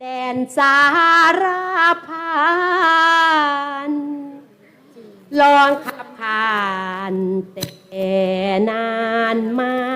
แดนสารพันลองขับผ่านแต่นานมา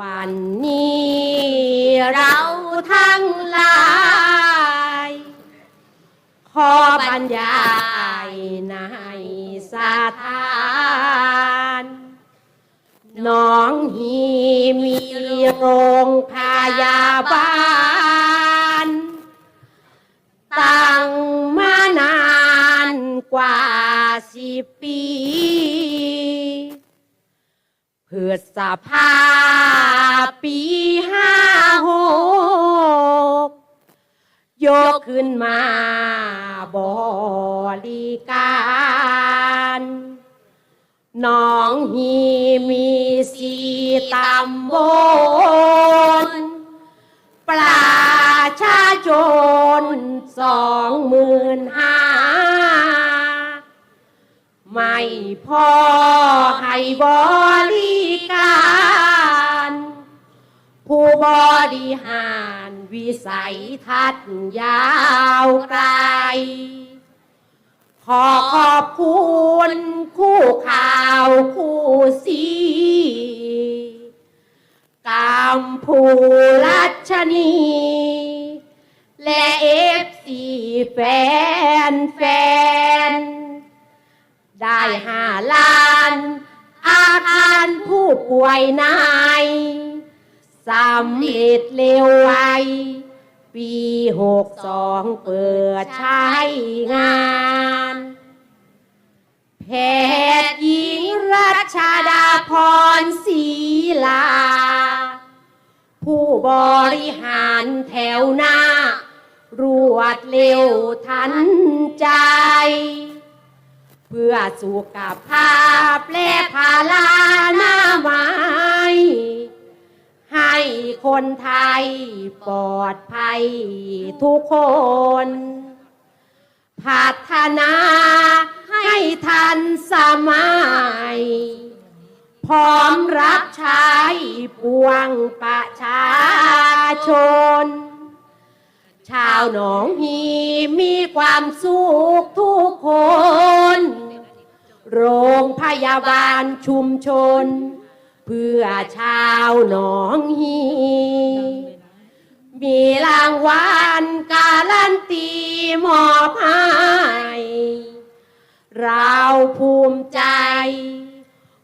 วันนี้เราทั้งหลาย ขอบรรยายในสถานน้องฮีมีโรงพยาบาล ตั้งมานานกว่าสิบปี เพื่อสภาปีห้าหกยกขึ้นมาบริการน้องฮีมีสีตำบลประชาชนสองหมื่นห้าไม่พอให้บริ การ ผู้บริหารวิสัยทัศน์ยาวไกล ขอขอบคุณคู่ข่าวคู่สีกามภูรัชนี และเอฟซีแฟนแฟนได้หา ป่วยในสำเร็จเร็วไว ปีหกสองเปิดใช้งาน แพทย์หญิงรัชดาพรศรีลา ผู้บริหารแถวหน้ารวดเร็วทันใจ เพื่อสุขภาพและพาลา คนไทยปลอดภัยทุกคน พัฒนาให้ทันสมัย พร้อมรับใช้ปวงประชาชน ชาวหนองฮีมีความสุขทุกคน โรงพยาบาลชุมชน เพื่อชาวหนองฮี มีรางวัลการันตีมอบให้เราภูมิใจ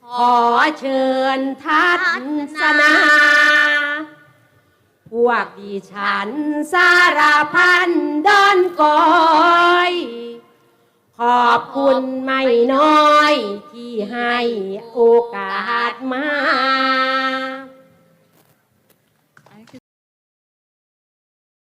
ขอเชิญทัศนา พวกดิฉันสารพันดอนกอยขอบคุณไม่น้อยที่ให้โอกาสมา